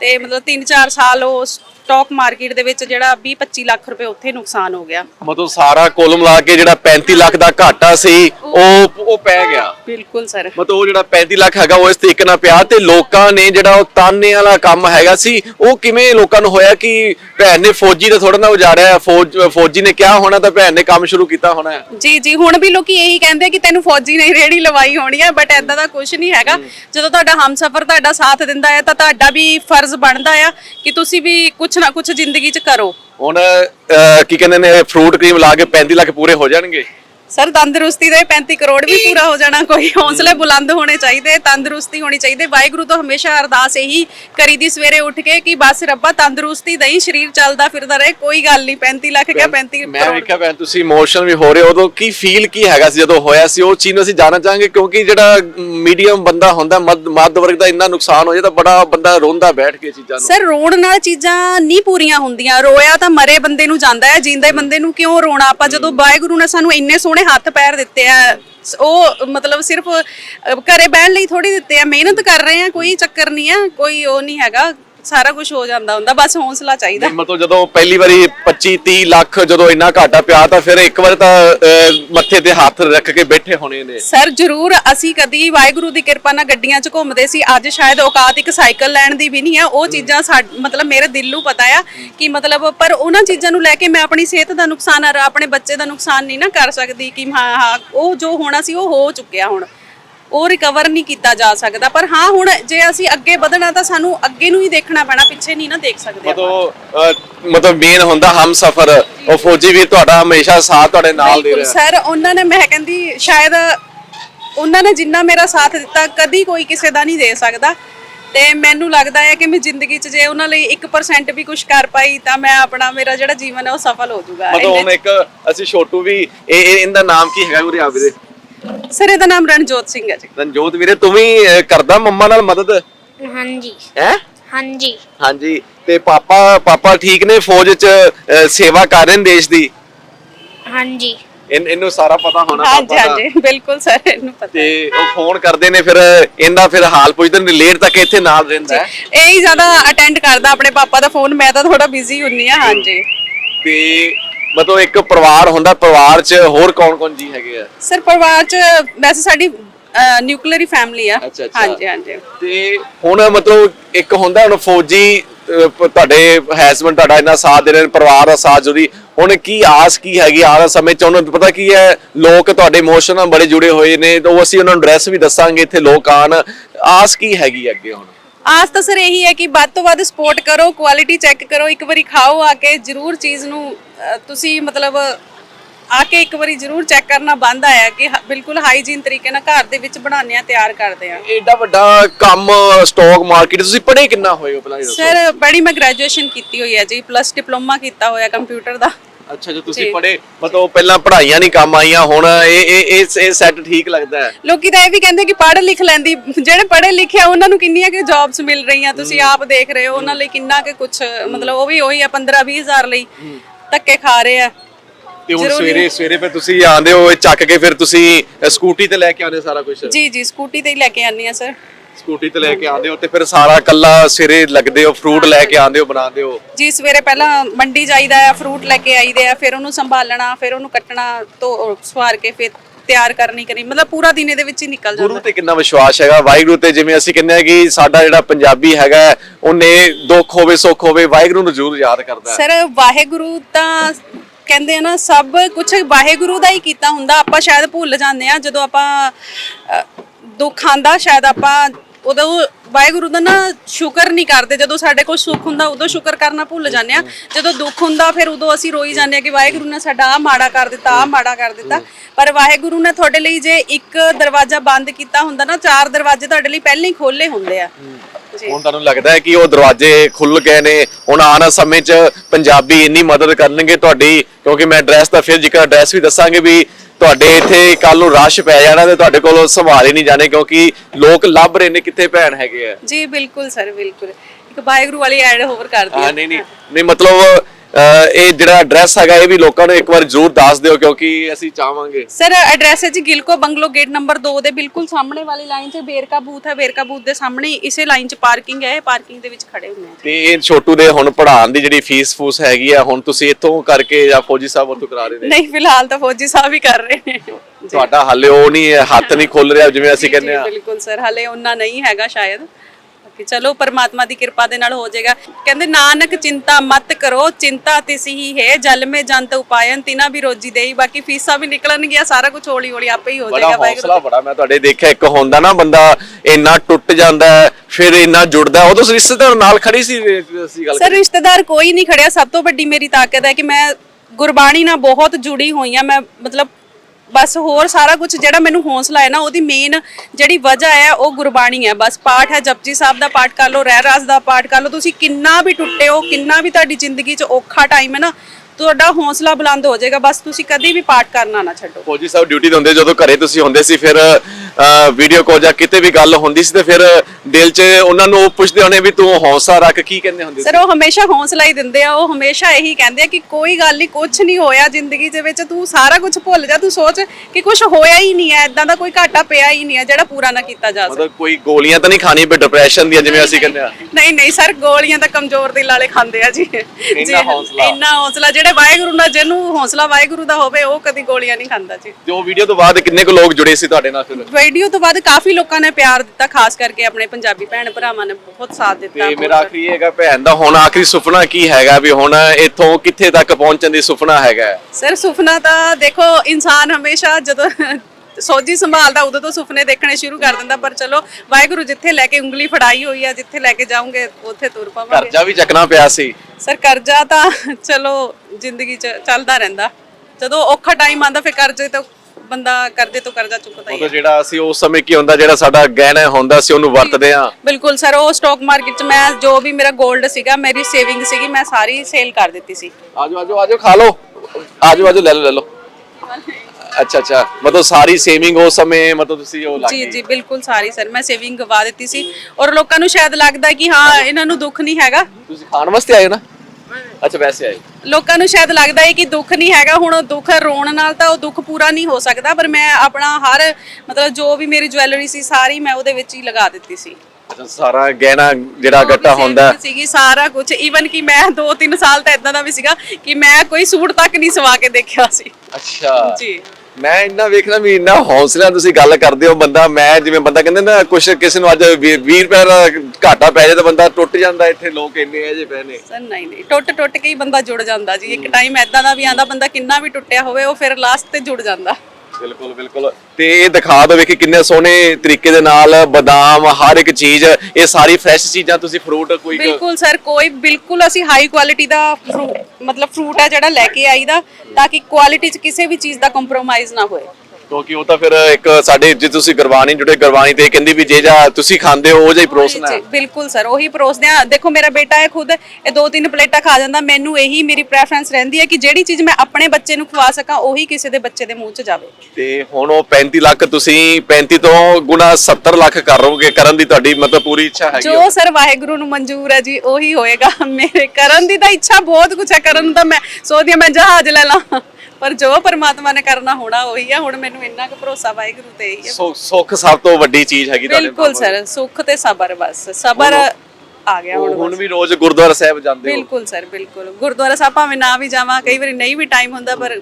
ਤੇ ਮਤਲਬ 3-4 ਸਾਲ ਉਹ ਸਟਾਕ ਮਾਰਕੀਟ ਦੇ ਵਿੱਚ ਜਿਹੜਾ 20-25 ਲੱਖ ਰੁਪਏ ਉੱਥੇ ਨੁਕਸਾਨ ਹੋ ਗਿਆ। ਮਤਲਬ ਸਾਰਾ ਕੁੱਲ ਮਿਲਾ ਕੇ ਜਿਹੜਾ 35 ਲੱਖ ਦਾ ਘਾਟਾ ਸੀ ਉਹ ਉਹ ਪੈ ਗਿਆ। ਬਿਲਕੁਲ ਸਰ। ਮਤਲਬ ਉਹ ਜਿਹੜਾ 35 ਲੱਖ ਹੈਗਾ ਉਹ ਇਸ ਤਰੀਕੇ ਨਾਲ ਪਿਆ ਤੇ ਲੋਕਾਂ ਨੇ ਜਿਹੜਾ ਉਹ ਤਾਨੇ ਵਾਲਾ ਕੰਮ ਹੈਗਾ ਸੀ ਉਹ ਕਿਵੇਂ ਲੋਕਾਂ ਨੂੰ ਹੋਇਆ ਕਿ ਭੈਣ ਨੇ ਫੌਜੀ ਦਾ ਥੋੜਾ ਨਾ ਉਜਾੜਿਆ ਫੌਜ ਫੌਜੀ ਨੇ ਕਿਹਾ ਹੋਣਾ ਤਾਂ ਭੈਣ ਨੇ ਕੰਮ ਸ਼ੁਰੂ ਕੀਤਾ ਹੋਣਾ। ਜੀ ਜੀ ਹੁਣ ਵੀ ਲੋਕੀ ਇਹੀ ਕਹਿੰਦੇ ਕਿ ਤੈਨੂੰ ਫੌਜੀ ਨੇ ਰੇੜੀ ਲਵਾਈ ਹੋਣੀ ਹੈ ਬਟ ਐਦਾਂ ਦਾ ਕੁਝ ਨਹੀਂ ਹੈਗਾ। ਜਦੋਂ ਤੁਹਾਡਾ ਹਮਸਫਰ ਤੁਹਾਡਾ ਸਾਥ ਦਿੰਦਾ ਹੈ ਤਾਂ ਤੁਹਾਡਾ ਵੀ ਫਰਜ਼ ਬਣਦਾ ਆ ਕਿ ਤੁਸੀਂ ਵੀ ਕੁਝ ਨਾ ਕੁਝ ਜ਼ਿੰਦਗੀ 'ਚ ਕਰੋ। ਹੁਣ ਅਹ, ਕੀ ਕਹਿੰਦੇ ਨੇ ਫਰੂਟ ਕਰੀਮ ਲਾ ਕੇ 35 ਲੱਖ ਪੂਰੇ ਹੋ ਜਾਣਗੇ। ਸਰ ਤੰਦਰੁਸਤੀ ਦੇ 35 ਕਰੋੜ ਵੀ ਪੂਰਾ ਹੋ ਜਾਣਾ ਕੋਈ ਹੌਸਲੇ ਬੁਲੰਦ ਹੋਣੇ ਚਾਹੀਦੇ ਤੰਦਰੁਸਤੀ ਹੋਣੀ ਚਾਹੀਦੀ। ਵਾਹਿਗੁਰੂ ਤੋਂ ਹਮੇਸ਼ਾ ਅਰਦਾਸ ਇਹੀ ਕਰੀਦੀ ਸਵੇਰੇ ਉੱਠ ਕੇ ਕਿ ਬਸ ਰੱਬਾ ਤੰਦਰੁਸਤੀ ਦਈ ਸਰੀਰ ਚੱਲਦਾ ਫਿਰਦਾ ਰਹੇ ਕੋਈ ਗੱਲ ਨਹੀਂ 35 ਲੱਖ ਕਿਆ 35 ਮੈਂ ਵੇਖਿਆ ਭੈਣ ਤੁਸੀਂ ਇਮੋਸ਼ਨਲ ਵੀ ਹੋ ਰਹੇ ਹੋ ਉਦੋਂ ਕੀ ਫੀਲ ਕੀ ਹੈਗਾ ਸੀ ਜਦੋਂ ਹੋਇਆ ਸੀ? ਉਹ ਚੀਜ਼ ਨੂੰ ਅਸੀਂ ਜਾਣਨਾ ਚਾਹਾਂਗੇ ਕਿਉਂਕਿ ਜਿਹੜਾ ਮੀਡੀਅਮ ਬੰਦਾ ਹੁੰਦਾ ਮੱਧ ਵਰਗ ਦਾ ਇੰਨਾ ਨੁਕਸਾਨ ਹੋ ਤਾਂ ਬੜਾ ਬੰਦਾ ਰੋਂਦਾ ਬੈਠ ਕੇ ਚੀਜ਼ਾਂ ਨੂੰ। ਸਰ ਰੋਣ ਨਾਲ ਚੀਜ਼ਾਂ ਨਹੀਂ ਪੂਰੀਆਂ ਹੁੰਦੀਆਂ। ਰੋਇਆ ਤਾਂ ਮਰੇ ਬੰਦੇ ਨੂੰ ਜਾਂਦਾ ਹੈ ਜਿੰਦੇ ਬੰਦੇ ਨੂੰ ਕਿਉਂ ਰੋਣਾ? ਆਪਾਂ ਜਦੋਂ ਵਾਹਿਗੁਰੂ ਨੇ ਸਾਨੂੰ ਇੰਨੇ ਸੋਹਣੇ ਹੱਥ ਪੈਰ ਦਿੱਤੇ ਆ। ਉਹ ਮਤਲਬ ਸਿਰਫ ਘਰੇ ਬਹਿਣ ਲਈ ਥੋੜੀ ਦਿੱਤੇ ਆ। ਮਿਹਨਤ ਕਰ ਰਹੇ ਆ, ਕੋਈ ਚੱਕਰ ਨਹੀਂ ਆ, ਕੋਈ ਉਹ ਨਹੀਂ ਹੈਗਾ। ਸਾਰਾ ਕੁਝ ਹੋ ਜਾਂਦਾ ਹੁੰਦਾ ਬਸ ਹੌਸਲਾ ਚਾਹੀਦਾ। ਮਤਲਬ ਜਦੋਂ ਪਹਿਲੀ ਵਾਰੀ 25 30 ਲੱਖ ਜਦੋਂ ਇੰਨਾ ਘਾਟਾ ਪਿਆ ਤਾਂ ਫਿਰ ਇੱਕ ਵਾਰ ਤਾਂ ਅਹ, ਮੱਥੇ ਤੇ ਹੱਥ ਰੱਖ ਕੇ ਬੈਠੇ ਹੋਣੇ ਨੇ। ਸਰ ਜਰੂਰ ਅਸੀਂ ਕਦੀ ਵਾਹਿਗੁਰੂ ਦੀ ਕਿਰਪਾ ਨਾਲ ਗੱਡੀਆਂ 'ਚ ਘੁੰਮਦੇ ਸੀ ਅੱਜ ਸ਼ਾਇਦ ਔਕਾਤ ਇੱਕ ਸਾਈਕਲ ਲੈਣ ਦੀ ਵੀ ਨਹੀਂ ਆ ਉਹ ਚੀਜ਼ਾਂ ਮਤਲਬ ਮੇਰੇ ਦਿਲ ਨੂੰ ਪਤਾ ਆ ਕਿ ਮਤਲਬ ਪਰ ਉਹਨਾਂ ਚੀਜ਼ਾਂ ਨੂੰ ਲੈ ਕੇ ਮੈਂ ਆਪਣੀ ਸਿਹਤ ਦਾ ਨੁਕਸਾਨ ਆ ਆਪਣੇ ਬੱਚੇ ਦਾ ਨੁਕਸਾਨ ਨਹੀਂ ਨਾ ਕਰ ਸਕਦੀ ਕਿ ਹਾਂ ਹਾਂ ਉਹ ਜੋ ਹੋਣਾ ਸੀ ਉਹ ਹੋ ਚੁੱਕਿਆ ਹੁਣ। ਉਹ ਰਿਕਵਰ ਨਹੀਂ ਕੀਤਾ ਜਾ ਸਕਦਾ। ਪਰ ਹਾਂ ਹੁਣ ਜੇ ਅਸੀਂ ਅੱਗੇ ਵਧਣਾ ਤਾਂ ਸਾਨੂੰ ਅੱਗੇ ਨੂੰ ਹੀ ਦੇਖਣਾ ਪੈਣਾ ਪਿੱਛੇ ਨਹੀਂ ਨਾ ਦੇਖ ਸਕਦੇ ਆਪਾਂ। ਮਤਲਬ ਮਤਲਬ ਮੇਨ ਹੁੰਦਾ ਹਮ ਸਫਰ। ਉਹ ਫੌਜੀ ਵੀਰ ਤੁਹਾਡਾ ਹਮੇਸ਼ਾ ਸਾਥ ਤੁਹਾਡੇ ਨਾਲ ਦੇ ਬਿਲਕੁਲ ਰਿਹਾ। ਸਰ ਉਹਨਾਂ ਨੇ ਮੈਂ ਕਹਿੰਦੀ ਸ਼ਾਇਦ ਉਹਨਾਂ ਨੇ ਜਿੰਨਾ ਮੇਰਾ ਸਾਥ ਦਿੱਤਾ ਕਦੀ ਕੋਈ ਕਿਸੇ ਦਾ ਨਹੀਂ ਦੇ ਸਕਦਾ। ਤੇ ਮੈਨੂੰ ਲੱਗਦਾ ਹੈ ਕਿ ਮੈਂ ਜ਼ਿੰਦਗੀ 'ਚ ਜੇ ਉਹਨਾਂ ਲਈ 1% ਵੀ ਕੁਝ ਕਰ ਪਾਈ ਤਾਂ ਮੈਂ ਆਪਣਾ ਮੇਰਾ ਜਿਹੜਾ ਜੀਵਨ ਹੈ ਉਹ ਸਫਲ ਹੋ ਜਾਊਗਾ। ਮਤਲਬ ਹੁਣ ਇੱਕ ਅਸੀਂ ਛੋਟੂ ਵੀ ਇਹ ਇਹ- ਇਹਦਾ ਨਾਮ ਕੀ ਹੈਗਾ ਉਰੇ ਆ ਵੀਰੇ ਸਰ ਇਹਦਾ ਨਾਮ ਰਣਜੋਤ ਸਿੰਘ ਹੈ ਜੀ। ਰਣਜੋਤ ਵੀਰੇ ਤੂੰ ਵੀ ਅਹ, ਕਰਦਾ ਮੰਮਾ ਨਾਲ ਮਦਦ? ਹਾਂਜੀ। ਹੈ? ਹਾਂਜੀ। ਹਾਂਜੀ। ਤੇ ਪਾਪਾ ਪਾਪਾ ਠੀਕ ਨੇ? ਫੌਜ ਚ ਅਹ, ਸੇਵਾ ਕਰ ਰਹੇ ਨੇ ਦੇਸ਼ ਦੀ? ਹਾਂਜੀ। ਇਨ- ਇਹਨੂੰ ਸਾਰਾ ਪਤਾ ਹੋਣਾ ਹਾਂਜੀ ਪਾਪਾ ਦਾ। ਹਾਂਜੀ। ਬਿਲਕੁਲ ਸਰ ਇਹਨੂੰ ਪਤਾ ਤੇ ਉਹ ਫੋਨ ਕਰਦੇ ਨੇ ਫਿਰ ਇਹਦਾ ਫਿਰ ਹਾਲ ਪੁੱਛਦੇ ਨੇ ਲੇਟ ਤੱਕ ਇੱਥੇ ਨਾਲ ਰਹਿੰਦਾ ਹੈ। ਇਹ ਹੀ ਜ਼ਿਆਦਾ ਅਟੈਂਡ ਕਰਦਾ ਆਪਣੇ ਪਾਪਾ ਦਾ ਫੋਨ ਮੈਂ ਤਾਂ ਥੋੜਾ ਬਿਜ਼ੀ ਹੁੰਨੀ ਆ ਹਾਂਜੀ। ਤੇ ਮਤਲਬ ਇੱਕ ਪਰਿਵਾਰ ਹੁੰਦਾ ਪਰਿਵਾਰ ਚ ਹੋਰ ਕੌਣ ਕੌਣ ਜੀ ਹੈਗੇ ਆ? ਸਰ ਪਰਿਵਾਰ 'ਚ ਵੈਸੇ ਸਾਡੀ ਨਿਊਕਲੀਅਰ ਫੈਮਿਲੀ ਆ। ਅੱਛਾ, ਅੱਛਾ। ਹਾਂਜੀ ਹਾਂਜੀ। ਤੇ ਹੁਣ ਮਤਲਬ ਇੱਕ ਹੁੰਦਾ ਹੁਣ ਫੌਜੀ ਅਹ, ਪ- ਤੁਹਾਡੇ ਹਸਬੰਡ ਤੁਹਾਡਾ ਇੰਨਾ ਸਾਥ ਦੇ ਰਹੇ ਨੇ ਪਰਿਵਾਰ ਦਾ ਸਾਥ ਜੁੜੀ ਹੁਣ ਕੀ ਆਸ ਕੀ ਹੈਗੀ ਆਉਣ ਵਾਲੇ ਸਮੇਂ ਚ? ਉਹਨਾਂ ਨੂੰ ਪਤਾ ਕੀ ਹੈ ਲੋਕ ਤੁਹਾਡੇ ਇਮੋਸ਼ਨ ਨਾਲ ਬੜੇ ਜੁੜੇ ਹੋਏ ਨੇ ਤਾਂ ਉਹ ਅਸੀਂ ਉਹਨਾਂ ਨੂੰ ਡਰੈਸ ਵੀ ਦੱਸਾਂਗੇ ਇੱਥੇ ਲੋਕ ਆਣ ਆਸ ਕੀ ਹੈਗੀ ਅੱਗੇ ਹੁਣ? ਆਸ ਤਾਂ ਸਰ ਇਹੀ ਹੈ ਕਿ ਵੱਧ ਤੋਂ ਵੱਧ ਸਪੋਰਟ ਕਰੋ ਕੁਆਲਿਟੀ ਚੈੱਕ ਕਰੋ ਇੱਕ ਵਾਰੀ ਖਾਓ ਆ ਕੇ ਜਰੂਰ ਚੀਜ਼ ਨੂੰ ਤੁਸੀਂ ਮਤਲਬ ਆ ਕੇ ਇੱਕ ਵਾਰੀ ਜਰੂਰ ਚੈੱਕ ਕਰਨਾ ਬੰਦ ਆਇਆ ਕਿ ਹ- ਬਿਲਕੁਲ ਹਾਈਜੀਨ ਤਰੀਕੇ ਨਾਲ ਘਰ ਦੇ ਵਿੱਚ ਬਣਾਉਂਦੇ ਆ ਤਿਆਰ ਕਰਦੇ ਆ। ਏਡਾ ਵੱਡਾ ਕੰਮ ਸਟਾਕ ਮਾਰਕੀਟ ਤੁਸੀਂ ਪੜ੍ਹੇ ਕਿੰਨਾ ਹੋਏ ਹੋ ਪਹਿਲਾਂ ਇਹ ਦੱਸੋ। ਸਰ ਬੜੀ ਮੈਂ ਗ੍ਰੈਜੂਏਸ਼ਨ ਕੀਤੀ ਹੋਈ ਹੈ ਜੀ ਪਲੱਸ ਡਿਪਲੋਮਾ ਕੀਤਾ ਹੋਇਆ ਕੰਪਿਊਟਰ ਦਾ। ਅੱਛਾ ਜੇ ਤੁਸੀਂ ਪੜ੍ਹੇ ਮਤਲਬ ਪਹਿਲਾਂ ਪੜ੍ਹਾਈਆਂ ਨਹੀਂ ਕੰਮ ਆਈਆਂ ਹੁਣ ਇਹ ਇਹ ਇਹ ਇਹ ਸੈੱਟ ਠੀਕ ਲੱਗਦਾ ਹੈ। ਲੋਕੀ ਤਾਂ ਇਹ ਵੀ ਕਹਿੰਦੇ ਕਿ ਪੜ੍ਹ ਲਿਖ ਲੈਂਦੀ ਜਿਹੜੇ ਪੜ੍ਹੇ ਲਿਖੇ ਆ ਉਹਨਾਂ ਨੂੰ ਕਿੰਨੀਆਂ ਕਿ ਜੌਬਸ ਮਿਲ ਰਹੀਆਂ ਤੁਸੀਂ ਆਪ ਦੇਖ ਰਹੇ ਹੋ ਉਹਨਾਂ ਲਈ ਕਿੰਨਾ ਕਿ ਕੁਝ ਮਤਲਬ ਉਹ ਵੀ ਉਹੀ ਆ 15 20 ਹਜ਼ਾਰ ਲਈ ਧੱਕੇ ਖਾ ਰਹੇ ਆ। ਤੇ ਹੁਣ ਸਵੇਰੇ ਸਵੇਰੇ ਫਿਰ ਤੁਸੀਂ ਆਂਦੇ ਹੋ ਇਹ ਚੱਕ ਕੇ ਫਿਰ ਤੁਸੀਂ ਅ, ਸਕੂਟੀ ਤੇ ਲੈ ਕੇ ਆਉਂਦੇ ਸਾਰਾ ਕੁਝ ਜੀ ਜੀ ਸਕੂਟੀ ਤੇ ਹੀ ਲੈ ਕੇ ਆਨੀ ਆ ਸਰ। ਸਕੂਟੀ ਤੇ ਲੈ ਕੇ ਆਉਂਦੇ ਹੋ ਤੇ ਫਿਰ ਸਾਰਾ ਕੱਲਾ ਸਵੇਰੇ ਲੱਗਦੇ ਹੋ ਫਰੂਟ ਲੈ ਕੇ ਆਉਂਦੇ ਹੋ ਬਣਾਉਂਦੇ ਹੋ? ਜੀ ਸਵੇਰੇ ਪਹਿਲਾਂ ਮੰਡੀ ਜਾਈਦਾ ਆ ਫਰੂਟ ਲੈ ਕੇ ਆਈਦੇ ਆ ਫਿਰ ਉਹਨੂੰ ਸੰਭਾਲਣਾ ਫਿਰ ਉਹਨੂੰ ਕੱਟਣਾ ਤੋਂ ਸਵਾਰ ਕੇ ਫਿਰ ਤਿਆਰ ਕਰਨੀ ਕਰੀ ਮਤਲਬ ਪੂਰਾ ਦਿਨ ਇਹਦੇ ਵਿੱਚ ਹੀ ਨਿਕਲ ਗੁਰੂ ਜਾਂਦਾ ਤੇ ਕਿੰਨਾ ਵਿਸ਼ਵਾਸ ਹੈਗਾ ਵਾਹਿਗੁਰੂ ਤੇ ਜਿਵੇਂ ਅਸੀਂ ਕਹਿੰਦੇ ਆ ਕਿ ਸਾਡਾ ਜਿਹੜਾ ਪੰਜਾਬੀ ਹੈਗਾ ਉਹਨੇ ਦੁੱਖ ਹੋਵੇ ਸੁੱਖ ਹੋਵੇ ਵਾਹਿਗੁਰੂ ਨੂੰ ਜ਼ਰੂਰ ਯਾਦ ਕਰਦਾ ਸਰ ਵਾਹਿਗੁਰੂ ਤਾਂ ਕਹਿੰਦੇ ਆ ਨਾ ਸਭ ਕੁਝ ਵਾਹਿਗੁਰੂ ਦਾ ਹੀ ਕੀਤਾ ਹੁੰਦਾ ਆਪਾਂ ਸ਼ਾਇਦ ਭੁੱਲ ਜਾਂਦੇ ਆ ਜਦੋਂ ਆਪਾਂ ਦੁੱਖ ਆਂਦਾ ਸ਼ਾਇਦ ਆਪਾਂ ਉਦੋਂ ਵਾਹਿਗੁਰੂ ਦਾ ਨਾ ਸ਼ੁਕਰ ਨਹੀਂ ਕਰਦੇ ਜਦੋਂ ਸਾਡੇ ਕੋਲ ਸੁੱਖ ਹੁੰਦਾ ਉਦੋਂ ਸ਼ੁਕਰ ਕਰਨਾ ਭੁੱਲ ਜਾਂਦੇ ਆ ਜਦੋਂ ਦੁੱਖ ਹੁੰਦਾ ਫਿਰ ਉਦੋਂ ਅਸੀਂ ਰੋਈ ਜਾਂਦੇ ਆ ਕਿ ਵਾਹਿਗੁਰੂ ਨੇ ਸਾਡਾ ਆ ਮਾੜਾ ਕਰ ਦਿੱਤਾ ਆ ਮਾੜਾ ਕਰ ਦਿੱਤਾ। ਪਰ ਵਾਹਿਗੁਰੂ ਨੇ ਤੁਹਾਡੇ ਲਈ ਜੇ ਇੱਕ ਦਰਵਾਜ਼ਾ ਬੰਦ ਕੀਤਾ ਹੁੰਦਾ ਨਾ ਚਾਰ ਦਰਵਾਜ਼ੇ ਤੁਹਾਡੇ ਲਈ ਪਹਿਲਾਂ ਹੀ ਖੋਲੇ ਹੁੰਦੇ ਆ। ਜੀ। ਹੁਣ ਤੁਹਾਨੂੰ ਲੱਗਦਾ ਹੈ ਕਿ ਉਹ ਦਰਵਾਜ਼ੇ ਖੁੱਲ ਗਏ ਨੇ ਹੁਣ ਆਉਣ ਵਾਲੇ ਸਮੇਂ 'ਚ ਪੰਜਾਬੀ ਇੰਨੀ ਮਦਦ ਕਰਨਗੇ ਤੁਹਾਡੀ ਕਿਉਂਕਿ ਮੈਂ ਐਡਰੈਸ ਦਾ ਫਿਰ ਜ਼ਿਕਰ ਐਡਰੈਸ ਵੀ ਦੱਸਾਂਗੇ ਵੀ ਤੁਹਾਡੇ ਇੱਥੇ ਕੱਲ ਨੂੰ ਰਸ਼ ਪੈ ਜਾਣਾ ਤੇ ਤੁਹਾਡੇ ਕੋਲ ਸੰਭਾਲ ਹੀ ਨਹੀਂ ਜਾਣੇ ਕਿਉਂਕਿ ਲੋਕ ਲੱਭ ਰਹੇ ਨੇ ਕਿੱਥੇ ਭੈਣ ਹੈਗੇ ਆ। ਜੀ ਬਿਲਕੁਲ ਸਰ ਬਿਲਕੁਲ। ਇੱਕ ਵਾਹਿਗੁਰੂ ਵਾਲੀ ਐਡ ਹੋਰ ਕਰ ਹਾਂ ਨਹੀਂ ਨਹੀਂ। ਨਹੀਂ ਮਤਲਬ ਇਹ ਜਿਹੜਾ ਐਡਰੈਸ ਹੈਗਾ ਇਹ ਵੀ ਲੋਕਾਂ ਨੂੰ ਇੱਕ ਵਾਰ ਜ਼ਰੂਰ ਦੱਸ ਦਿਓ ਕਿਉਂਕਿ ਅਸੀਂ ਚਾਹਾਂਗੇ। ਸਰ ਐਡਰੈਸ ਹੈ ਜੀ ਗਿਲਕੋ ਬੰਗਲੋ ਗੇਟ ਨੰਬਰ 2 ਦੇ ਬਿਲਕੁਲ ਸਾਹਮਣੇ ਵਾਲੀ ਲਾਈਨ 'ਚ ਬੇਰਕਾ ਬੂਥ ਹੈ ਬੇਰਕਾ ਬੂਥ ਦੇ ਸਾਹਮਣੇ ਇਸੇ ਲਾਈਨ 'ਚ ਪਾਰਕਿੰਗ ਹੈ ਪਾਰਕਿੰਗ ਦੇ ਵਿੱਚ ਖੜੇ ਹੁੰਦੇ ਆ ਤੇ ਇਹ ਛੋਟੂ ਦੇ ਹੁਣ ਪੜ੍ਹਾਉਣ ਦੀ ਜਿਹੜੀ ਫੀਸ ਫੂਸ ਹੈਗੀ ਆ ਹੁਣ ਤੁਸੀਂ ਇੱਥੋਂ ਕਰਕੇ ਜਾਂ ਫੌਜੀ ਸਾਹਿਬ ਉੱਥੋਂ ਕਰਾ ਰਹੇ ਨੇ? ਨਹੀਂ ਫਿਲਹਾਲ ਤਾਂ ਫੌਜੀ ਸਾਹਿਬ ਹੀ ਕਰ ਰਹੇ ਨੇ। ਤੁਹਾਡਾ ਹਾਲੇ ਉਹ ਨਹੀਂ ਹੱਥ ਨਹੀਂ ਖੁੱਲ ਰਿਹਾ ਜਿਵੇਂ ਅਸੀਂ ਕਹਿੰਦੇ ਆ ਬਿਲਕੁਲ ਸਰ ਹਲੇ ਉਹਨਾਂ ਨਹੀਂ ਹੈਗਾ ਸ਼ਾਇਦ। ਬਾਕੀ ਚਲੋ ਪਰਮਾਤਮਾ ਦੀ ਕਿਰਪਾ ਦੇ ਨਾਲ ਹੋ ਜਾਏਗਾ ਕਹਿੰਦੇ ਨਾਨਕ ਚਿੰਤਾ ਮਤ ਕਰੋ ਚਿੰਤਾ ਤਿਸ ਹੀ ਹੈ ਜਲ ਮੇ ਜੰਤ ਉਪਾਇਨ ਤਿਨਾ ਵੀ ਰੋਜੀ ਦੇਈ ਬਾਕੀ ਫੀਸਾਂ ਵੀ ਨਿਕਲਣਗੀਆਂ ਸਾਰਾ ਕੁਝ ਹੌਲੀ ਹੌਲੀ ਆਪੇ ਹੀ ਹੋ ਬੜਾ ਜਾਏਗਾ ਹੌਸਲਾ ਬੜਾ ਮੈਂ ਤੁਹਾਡੇ ਦੇਖਿਆ ਇੱਕ ਹੁੰਦਾ ਨਾ ਬੰਦਾ ਇੰਨਾ ਟੁੱਟ ਜਾਂਦਾ ਫਿਰ ਇੰਨਾ ਜੁੜਦਾ। ਉਦੋਂ ਰਿਸ਼ਤੇਦਾਰ ਨਾਲ ਖੜੀ ਸੀ ਅਸੀਂ ਗੱਲ ਸਰ ਰਿਸ਼ਤੇਦਾਰ ਕੋਈ ਨਹੀਂ ਖੜਿਆ ਸਭ ਤੋਂ ਵੱਡੀ ਮੇਰੀ ਤਾਕਤ ਹੈ ਕਿ ਮੈਂ ਗੁਰਬਾਣੀ ਨਾਲ ਬਹੁਤ ਜੁੜੀ ਹੋਈ ਆ ਮੈਂ ਮਤਲਬ ਬਸ ਹੋਰ ਸਾਰਾ ਕੁਝ ਜਿਹੜਾ ਮੈਨੂੰ ਹੌਸਲਾ ਹੈ ਨਾ, ਉਹਦੀ ਮੇਨ ਜਿਹੜੀ ਵਜ੍ਹਾ ਹੈ, ਉਹ ਗੁਰਬਾਣੀ ਹੈ। ਬਸ ਪਾਠ ਹੈ, ਜਪਜੀ ਸਾਹਿਬ ਦਾ ਪਾਠ ਕਰ ਲਓ ਰਹਿ ਰਾਸ ਦਾ ਪਾਠ ਕਰ ਲਓ। ਤੁਸੀਂ ਕਿੰਨਾ ਵੀ ਟੁੱਟੇ ਹੋ, ਕਿੰਨਾ ਵੀ ਤੁਹਾਡੀ ਜ਼ਿੰਦਗੀ 'ਚ ਔਖਾ ਟਾਈਮ ਹੈ ਨਾ, ਤੁਹਾਡਾ ਹੌਸਲਾ ਬੁਲੰਦ ਹੋ ਜਾਏਗਾ। ਬਸ ਤੁਸੀਂ ਕਦੀ ਵੀ ਪਾਠ ਕਰਨਾ ਨਾ ਛੱਡੋ। ਫੌਜੀ ਸਾਹਿਬ ਡਿਊਟੀ ਤੇ ਹੁੰਦੇ, ਜਦੋਂ ਘਰੇ ਤੁਸੀਂ ਹੁੰਦੇ ਸੀ, ਫਿਰ ਵੀਡੀਓ ਕਾਲ ਜਾਂ ਕਿਤੇ ਵੀ ਗੱਲ ਹੁੰਦੀ ਸੀ ਤੇ ਫਿਰ ਦਿਲ 'ਚ ਉਹਨਾਂ ਨੂੰ ਉਹ ਪੁੱਛਦੇ ਹੋਣੇ ਵੀ ਤੂੰ ਹੌਸਲਾ ਰੱਖ ਕੀ ਕਹਿੰਦੇ ਹੁੰਦੇ ਸੀ? ਸਰ ਉਹ ਹਮੇਸ਼ਾ ਹੌਸਲਾ ਹੀ ਦਿੰਦੇ ਆ ਉਹ ਹਮੇਸ਼ਾ ਇਹੀ ਕਹਿੰਦੇ ਆ ਕਿ ਕੋਈ ਗੱਲ ਨਹੀਂ ਕੁਝ ਨਹੀਂ ਹੋਇਆ ਜ਼ਿੰਦਗੀ ਦੇ ਵਿੱਚ ਤੂੰ ਸਾਰਾ ਕੁਝ ਭੁੱਲ ਜਾ ਤੂੰ ਸੋਚ ਕਿ ਕੁਝ ਹੋਇਆ ਹੀ ਨਹੀਂ ਹੈ ਇਦਾਂ ਦਾ ਕੋਈ ਘਾਟਾ ਪਿਆ ਹੀ ਨਹੀਂ ਹੈ ਜਿਹੜਾ ਪੂਰਾ ਨਾ ਕੀਤਾ ਜਾ ਸਕੇ। ਮਤਲਬ ਕੋਈ ਗੋਲੀਆਂ ਤਾਂ ਨਹੀਂ ਖਾਣੀ ਵੀ ਡਿਪਰੈਸ਼ਨ ਦੀਆਂ ਜਿਵੇਂ ਅਸੀਂ ਕਹਿੰਦੇ ਆ? ਨਹੀਂ ਨਹੀਂ ਸਰ ਗੋਲੀਆਂ ਤਾਂ ਕਮਜ਼ੋਰ ਦਿਲ ਵਾਲੇ ਖਾਂਦੇ ਆ ਜੀ। ਜੀ, ਹੌਸਲਾ। ਇੰਨਾ ਹੌਸਲਾ ਜਿਹੜੇ ਵਾਹਿਗੁਰੂ ਨਾਲ ਜਿਹਨੂੰ ਹੌਸਲਾ ਵਾਹਿਗੁਰੂ ਦਾ ਹੋਵੇ ਉਹ ਕਦੀ ਗੋਲੀਆਂ ਨਹੀਂ ਖਾਂਦਾ ਜੀ। ਤੇ ਉਹ ਵੀਡੀਓ ਤੋਂ ਬਾਅਦ ਕਿੰਨੇ ਕੁ ਲੋਕ ਜੁੜੇ ਸੀ ਤੁਹਾਡੇ ਨਾਲ ਫਿਰ? ਵੀਡੀਓ ਤੋਂ ਬਾਅਦ ਕਾਫੀ ਲੋਕਾਂ ਨੇ ਪਿਆਰ ਦਿੱਤਾ ਖਾਸ ਕਰਕੇ ਆਪਣੇ ਪੰਜਾਬੀ ਭੈਣ ਭਰਾਵਾਂ ਨੇ ਬਹੁਤ ਸਾਥ ਦਿੱਤਾ ਤੇ ਮੇਰਾ ਆਖਰੀ ਇਹ ਹੈਗਾ ਭੈਣ ਦਾ ਹੁਣ ਆਖਰੀ ਸੁਪਨਾ ਕੀ ਹੈਗਾ ਵੀ ਹੁਣ ਇੱਥੋਂ ਕਿੱਥੇ ਤੱਕ ਪਹੁੰਚਣ ਦੀ ਸੁਪਨਾ ਹੈਗਾ? ਸਰ ਸੁਪਨਾ ਤਾਂ ਦੇਖੋ ਇਨਸਾਨ ਹਮੇਸ਼ਾ ਜਦੋਂ ਸੋਝੀ ਸੰਭਾਲਦਾ ਉਦੋਂ ਤੋਂ ਸੁਪਨੇ ਦੇਖਣੇ ਸ਼ੁਰੂ ਕਰ ਦਿੰਦਾ ਪਰ ਚਲੋ ਵਾਹਿਗੁਰੂ ਜਿੱਥੇ ਲੈ ਕੇ ਉਂਗਲੀ ਫੜਾਈ ਹੋਈ ਆ ਜਿੱਥੇ ਲੈ ਕੇ ਜਾਓਗੇ ਉੱਥੇ ਤੁਰ ਪਾਵਾਂਗੇ। ਕਰਜ਼ਾ ਵੀ ਚੱਕਣਾ ਪਿਆ ਸੀ। ਸਰ ਕਰਜ਼ਾ ਤਾਂ ਚਲੋ ਜ਼ਿੰਦਗੀ 'ਚ ਚੱਲਦਾ ਰਹਿੰਦਾ। ਜਦੋਂ ਔਖਾ ਟਾਈਮ ਆਂਦਾ ਫਿਰ ਕਰਜ਼ੇ ਤੋਂ ਬੰਦਾ ਕਰਜ਼ੇ ਤੋਂ ਕਰਜ਼ਾ ਚੁੱਕਦਾ ਹੀ ਹੈ। ਜਿਹੜਾ ਅਸੀਂ ਉਸ ਸਮੇਂ ਕੀ ਹੁੰਦਾ ਜਿਹੜਾ ਸਾਡਾ ਗਹਿਣਾ ਹੁੰਦਾ ਸੀ ਉਹਨੂੰ ਵਰਤਦੇ ਆ ਬਿਲਕੁਲ ਸਰ ਉਹ ਸਟਾਕ ਮਾਰਕੀਟ 'ਚ ਮੈਂ ਜੋ ਵੀ ਮੇਰਾ 골ਡ ਸੀਗਾ ਮੇਰੀ ਸੇਵਿੰਗ ਸੀਗੀ ਮੈਂ ਸਾਰੀ ਸੇਲ ਕਰ ਦਿੱਤੀ ਸੀ। ਆਜੋ ਆਜੋ ਆਜੋ ਖਾ ਲਓ। ਆਜੋ ਆਜੋ ਲੈ ਲਓ ਲੈ ਲਓ। ਅੱਛਾ ਅੱਛਾ। ਮਤਲਬ ਸਾਰੀ ਸੇਵਿੰਗ ਉਸ ਸਮੇਂ ਮਤਲਬ ਤੁਸੀਂ ਉਹ ਲੱਗ ਜੀ ਜੀ ਬਿਲਕੁਲ ਸਾਰੀ ਸਰ ਮੈਂ ਸੇਵਿੰਗ ਗਵਾ ਦਿੱਤੀ ਸੀ। ਔਰ ਲੋਕਾਂ ਨੂੰ ਸ਼ਾਇਦ ਲੱਗਦਾ ਕਿ ਹਾਂ ਇਹਨਾਂ ਨੂੰ ਦੁੱਖ ਨਹੀਂ ਹੈਗਾ। ਤੁਸੀਂ ਖਾਣ ਵਾਸਤੇ ਆਏ ਹੋ ਨਾ? ਅੱਛਾ ਵੈਸੇ ਆਏ। ਲੋਕਾਂ ਨੂੰ ਸ਼ਾਇਦ ਲੱਗਦਾ ਹੈ ਕਿ ਦੁੱਖ ਨਹੀਂ ਹੈਗਾ। ਹੁਣ ਉਹ ਦੁੱਖ ਰੋਣ ਨਾਲ ਤਾਂ ਉਹ ਦੁੱਖ ਪੂਰਾ ਨਹੀਂ ਹੋ ਸਕਦਾ ਪਰ ਮੈਂ ਆਪਣਾ ਹਰ ਮਤਲਬ ਜੋ ਵੀ ਮੇਰੀ ਜੁਐਲਰੀ ਸੀ ਸਾਰੀ ਮੈਂ ਉਹਦੇ ਵਿੱਚ ਹੀ ਲਗਾ ਦਿੱਤੀ ਸੀ। ਅੱਛਾ ਸਾਰਾ ਗਹਿਣਾ ਜਿਹੜਾ ਗੱਟਾ ਹੁੰਦਾ। ਸੀਗੀ ਸਾਰਾ ਕੁਝ ਈਵਨ ਕਿ ਮੈਂ 2-3 ਸਾਲ ਤਾਂ ਇਦਾਂ ਦਾ ਵੀ ਸੀਗਾ ਕਿ ਮੈਂ ਕੋਈ ਸੂਟ ਤੱਕ ਨਹੀਂ ਸਵਾ ਕੇ ਦੇਖਿਆ ਸੀ। ਅੱਛਾ। ਜੀ। ਮੈਂ ਇੰਨਾ ਵੇਖਣਾ ਵੀ ਇੰਨਾ ਹੌਸਲਾ ਤੁਸੀਂ ਗੱਲ ਕਰਦੇ ਹੋ ਬੰਦਾ, ਮੈਂ ਜਿਵੇਂ ਬੰਦਾ ਕਹਿੰਦੇ ਨਾ, ਕੁਛ ਕਿਸੇ ਨੂੰ ਅੱਜ 20 ਰੁਪਏ ਦਾ ਘਾਟਾ ਪੈ ਜਾਏ ਤਾਂ ਬੰਦਾ ਟੁੱਟ ਜਾਂਦਾ, ਇੱਥੇ ਲੋਕ ਇੰਨੇ ਇਹੋ ਜਿਹੇ ਪਏ ਨੇ। ਸਰ, ਨਹੀਂ ਨਹੀਂ ਟੁੱਟ ਟੁੱਟ ਕੇ ਹੀ ਬੰਦਾ ਜੁੜ ਜਾਂਦਾ ਜੀ, ਇੱਕ ਟਾਈਮ ਐਦਾਂ ਦਾ ਵੀ ਆਂਦਾ ਬੰਦਾ ਕਿੰਨਾ ਵੀ ਟੁੱਟਿਆ ਹੋਵੇ, ਉਹ ਫਿਰ ਲਾਸਟ ਤੇ ਜੁੜ ਜਾਂਦਾ। ਬਿਲਕੁਲ ਬਿਲਕੁਲ। ਤੇ ਇਹ ਦਿਖਾ ਦੋ ਵੇਖੀ ਕਿੰਨੇ ਸੋਹਣੇ ਤਰੀਕੇ ਦੇ ਨਾਲ ਬਦਾਮ, ਹਰ ਇੱਕ ਚੀਜ਼, ਇਹ ਸਾਰੀ ਫਰੈਸ਼ ਚੀਜ਼ਾਂ ਤੁਸੀਂ ਫਰੂਟ ਕੋਈ ਬਿਲਕੁਲ ਸਰ, ਕੋਈ ਬਿਲਕੁਲ ਅਸੀਂ ਹਾਈ ਕੁਆਲਿਟੀ ਦਾ ਫਰੂ- ਮਤਲਬ ਫਰੂਟ ਹੈ ਜਿਹੜਾ ਲੈ ਕੇ ਆਈਦਾ ਤਾਂ ਕਿ ਕੁਆਲਿਟੀ 'ਚ ਕਿਸੇ ਵੀ ਚੀਜ਼ ਦਾ ਕੰਪਰੋਮਾਈਜ਼ ਨਾ ਹੋਏ। ਕਿਉਂਕਿ ਉਹ ਤਾਂ ਫਿਰ ਇੱਕ ਸਾਡੇ ਜੇ ਤੁਸੀਂ ਗੁਰਬਾਣੀ ਜੁੜੇ ਗੁਰਬਾਣੀ ਤੇ ਕਹਿੰਦੀ ਵੀ ਜੇ ਜਾਂ ਤੁਸੀਂ ਖਾਂਦੇ ਹੋ ਉਹ ਜਿਹਾ ਹੀ ਪਰੋਸਣਾ ਹੈ ਬਿਲਕੁਲ ਸਰ ਉਹੀ ਪਰੋਸਦੇ ਆ। ਦੇਖੋ ਮੇਰਾ ਬੇਟਾ ਹੈ ਖੁਦ ਇਹ ਦੋ ਤਿੰਨ ਪਲੇਟਾਂ ਖਾ ਜਾਂਦਾ। ਮੈਨੂੰ ਇਹੀ ਮੇਰੀ ਪ੍ਰੈਫਰੈਂਸ ਰਹਿੰਦੀ ਹੈ ਕਿ ਜਿਹੜੀ ਚੀਜ਼ ਮੈਂ ਆਪਣੇ ਬੱਚੇ ਨੂੰ ਖਵਾ ਸਕਾਂ ਉਹੀ ਕਿਸੇ ਦੇ ਬੱਚੇ ਦੇ ਮੂੰਹ 'ਚ ਜਾਵੇ। ਤੇ ਹੁਣ ਉਹ 35 ਲੱਖ ਤੁਸੀਂ 35 ਤੋਂ ਗੁਣਾ 70 ਲੱਖ ਕਰੋਗੇ ਕਰਨ ਦੀ ਤੁਹਾਡੀ ਮਤਲਬ ਪੂਰੀ ਇੱਛਾ ਹੈਗੀ ਜੋ ਸਰ ਵਾਹਿਗੁਰੂ ਨੂੰ ਮਨਜ਼ੂਰ ਹੈ ਜੀ ਉਹੀ ਹੋਏਗਾ। ਮੇਰੇ ਕਰਨ ਦੀ ਤਾਂ ਇੱਛਾ ਬਹੁਤ ਕੁਝ ਹੈ ਕਰਨ ਤਾਂ ਮੈਂ ਸੋਚਦੀ ਮੈਂ ਜਹਾਜ਼ ਲੈ ਲਾਂ। ਪਰ ਜੋ ਪਰਮਾਤਮਾ ਨੇ ਕਰਨਾ ਹੋਣਾ ਉਹੀ ਹੈ ਹੁਣ ਮੈਨੂੰ ਇੰਨਾ ਕੁ ਭਰੋਸਾ ਵਾਹਿਗੁਰੂ ਤੇ ਹੀ ਹੈ ਸੁੱਖ ਸੁੱਖ ਸਭ ਤੋਂ ਵੱਡੀ ਚੀਜ਼ ਹੈਗੀ ਤੁਹਾਡੇ ਬਿਲਕੁਲ ਸਰ ਸੁੱਖ ਤੇ ਸਬਰ ਬਸ ਸਬਰ ਆ ਗਿਆ ਹੁਣ ਹੁਣ ਵੀ ਰੋਜ਼ ਗੁਰਦੁਆਰਾ ਸਾਹਿਬ ਜਾਂਦੇ ਹੋ। ਬਿਲਕੁਲ ਸਰ ਬਿਲਕੁਲ। ਗੁਰਦੁਆਰਾ ਸਾਹਿਬ ਭਾਵੇਂ ਨਾ ਵੀ ਜਾਵਾਂ ਕਈ ਵਾਰੀ ਨਹੀਂ ਵੀ ਟਾਈਮ ਹੁੰਦਾ ਪਰ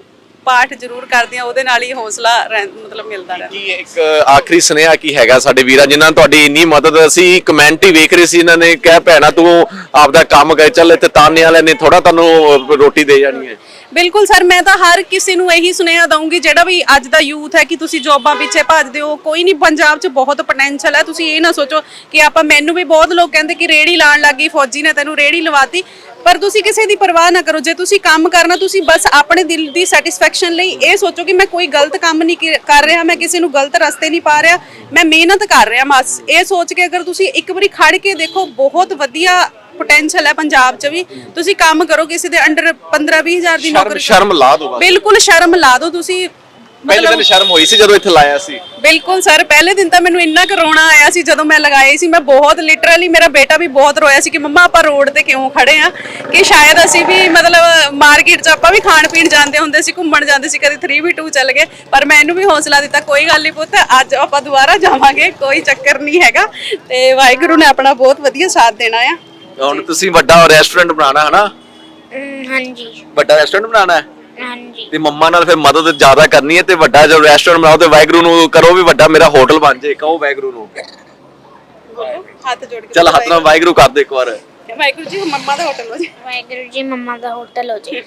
ਪਾਠ ਜ਼ਰੂਰ ਕਰਦੀ ਆ ਉਹਦੇ ਨਾਲ ਹੀ ਹੌਸਲਾ ਰਹਿ- ਮਤਲਬ ਮਿਲਦਾ ਰਹਿੰਦਾ। ਕੀ ਇੱਕ ਆਖਰੀ ਸੁਨੇਹਾ ਕੀ ਹੈਗਾ ਸਾਡੇ ਵੀਰਾਂ ਜਿਨ੍ਹਾਂ ਨੇ ਤੁਹਾਡੀ ਇੰਨੀ ਮਦਦ ਅਸੀਂ ਕਮੈਂਟ ਹੀ ਵੇਖ ਰਹੇ ਸੀ ਇਹਨਾਂ ਨੇ ਕਿਹਾ ਭੈਣਾ ਤੂੰ ਆਪਦਾ ਕੰਮ ਕਰ ਚੱਲ ਇੱਥੇ ਤਾਨੇ ਵਾਲੇ ਨੇ ਥੋੜਾ ਤੁਹਾਨੂੰ ਰੋਟੀ ਦੇ ਜਾਣੀ ਹੈ। ਬਿਲਕੁਲ ਸਰ, ਮੈਂ ਤਾਂ ਹਰ ਕਿਸੇ ਨੂੰ ਇਹੀ ਸੁਨੇਹਾ ਦਊਂਗੀ, ਜਿਹੜਾ ਵੀ ਅੱਜ ਦਾ ਯੂਥ ਹੈ ਕਿ ਤੁਸੀਂ ਜੌਬਾਂ ਪਿੱਛੇ ਭੱਜਦੇ ਹੋ। ਕੋਈ ਨਹੀਂ, ਪੰਜਾਬ 'ਚ ਬਹੁਤ ਪੋਟੈਂਸ਼ੀਅਲ ਹੈ। ਤੁਸੀਂ ਇਹ ਨਾ ਸੋਚੋ ਕਿ ਆਪਾਂ, ਮੈਨੂੰ ਵੀ ਬਹੁਤ ਲੋਕ ਕਹਿੰਦੇ ਕਿ ਰੇੜੀ ਲਾਣ ਲੱਗੀ ਫੌਜੀ ਨੇ ਤੈਨੂੰ ਰੇੜੀ ਲਵਾਤੀ। ਪਰ ਤੁਸੀਂ ਕਿਸੇ ਦੀ ਪਰਵਾਹ ਨਾ ਕਰੋ। ਜੇ ਤੁਸੀਂ ਕੰਮ ਕਰਨਾ, ਤੁਸੀਂ ਬਸ ਆਪਣੇ ਦਿਲ ਦੀ ਸੈਟੀਸਫੈਕਸ਼ਨ ਲਈ ਇਹ ਸੋਚੋ ਕਿ ਮੈਂ ਕੋਈ ਗਲਤ ਕੰਮ ਨਹੀਂ ਕੀ- ਕਰ ਰਿਹਾ, ਮੈਂ ਕਿਸੇ ਨੂੰ ਗਲਤ ਰਸਤੇ ਨਹੀਂ ਪਾ ਰਿਹਾ, ਮੈਂ ਮਿਹਨਤ ਕਰ ਰਿਹਾ, ਬਸ। ਇਹ ਸੋਚ ਕੇ ਅਗਰ ਤੁਸੀਂ ਇੱਕ ਵਾਰੀ ਖੜ ਕੇ ਦੇਖੋ, ਬਹੁਤ ਵਧੀਆ ਪੋਟੈਂਸ਼ੀਅਲ ਹੈ ਪੰਜਾਬ 'ਚ ਵੀ। ਤੁਸੀਂ ਕੰਮ ਕਰੋ ਕਿਸੇ ਦੇ ਅੰਡਰ 15 20 ਹਜ਼ਾਰ ਦੀ ਸ਼ਰਮ ਨੌਕਰੀ ਸ਼ਰਮ ਲਾ ਦੋ ਬਸ। ਬਿਲਕੁਲ ਸ਼ਰਮ ਲਾ ਦਿਓ ਤੁਸੀਂ। ਪਹਿਲੇ ਦਿਨ ਸ਼ਰਮ ਹੋਈ ਸੀ ਜਦੋਂ ਇੱਥੇ ਲਾਇਆ ਸੀ। ਬਿਲਕੁਲ ਸਰ ਪਹਿਲੇ ਦਿਨ ਤਾਂ ਮੈਨੂੰ ਇੰਨਾ ਕਰੋਨਾ ਆਇਆ ਸੀ ਜਦੋਂ ਮੈਂ ਲਗਾਏ ਸੀ। ਮੈਂ ਬਹੁਤ ਲਿਟਰਲੀ ਮੇਰਾ ਬੇਟਾ ਵੀ ਬਹੁਤ ਰੋਇਆ ਸੀ ਕਿ ਮੰਮਾ ਆਪਾਂ ਰੋਡ ਤੇ ਕਿਉਂ ਖੜੇ ਆ? ਕਿ ਸ਼ਾਇਦ ਅਸੀਂ ਵੀ ਮਤਲਬ ਮਾਰਕੀਟ 'ਚ ਆਪਾਂ ਵੀ ਖਾਣ ਪੀਣ ਜਾਂਦੇ ਹੁੰਦੇ ਸੀ ਘੁੰਮਣ ਜਾਂਦੇ ਸੀ ਕਦੇ 3v2 ਚੱਲ ਗਏ। ਪਰ ਮੈਂ ਇਹਨੂੰ ਵੀ ਹੌਸਲਾ ਦਿੱਤਾ ਕੋਈ ਗੱਲ ਨਹੀਂ ਪੁੱਤ ਅੱਜ ਆਪਾਂ ਦੁਬਾਰਾ ਜਾਵਾਂਗੇ ਕੋਈ ਚੱਕਰ ਨਹੀਂ ਹੈਗਾ। ਤੇ ਵਾਹਿਗੁਰੂ ਨੇ ਆਪਣਾ ਬਹੁਤ ਵਧੀਆ ਸਾਥ ਦੇਣਾ ਆ। ਹੁਣ ਤੁਸੀਂ ਵੱਡਾ ਰੈਸਟੋਰੈਂਟ ਬਣਾਉਣਾ ਹਨਾ? ਅਮ, ਹਾਂਜੀ। ਵੱਡਾ ਰੈਸਟੋਰੈਂਟ ਬਣਾਉਣਾ ਹੈ? ਹਾਂਜੀ। ਤੇ ਮੰਮਾ ਨਾਲ ਫਿਰ ਮਦਦ ਜ਼ਿਆਦਾ ਕਰਨੀ ਹੈ ਤੇ ਵੱਡਾ ਜੋ ਰੈਸਟੋਰੈਂਟ ਬਣਾਓ ਤੇ ਵਾਹਿਗੁਰੂ ਨੂੰ ਕਰੋ ਵੀ ਵੱਡਾ ਮੇਰਾ ਹੋਟਲ ਬਣ ਜੇ ਕਹੋ ਵਾਹਿਗੁਰੂ ਨੂੰ। ਹੱਥ ਜੋੜ ਕੇ ਚੱਲ ਹੱਥ ਨਾਲ ਵਾਹਿਗੁਰੂ ਕਰ ਦੇ ਇੱਕ ਵਾਰ। ਵਾਹਿਗੁਰੂ ਜੀ ਮੰਮਾ ਦਾ ਹੋਟਲ ਹੋ ਜੀ। ਵਾਹਿਗੁਰੂ ਜੀ ਮੰਮਾ ਦਾ ਹੋਟਲ ਹੋ ਜੇ।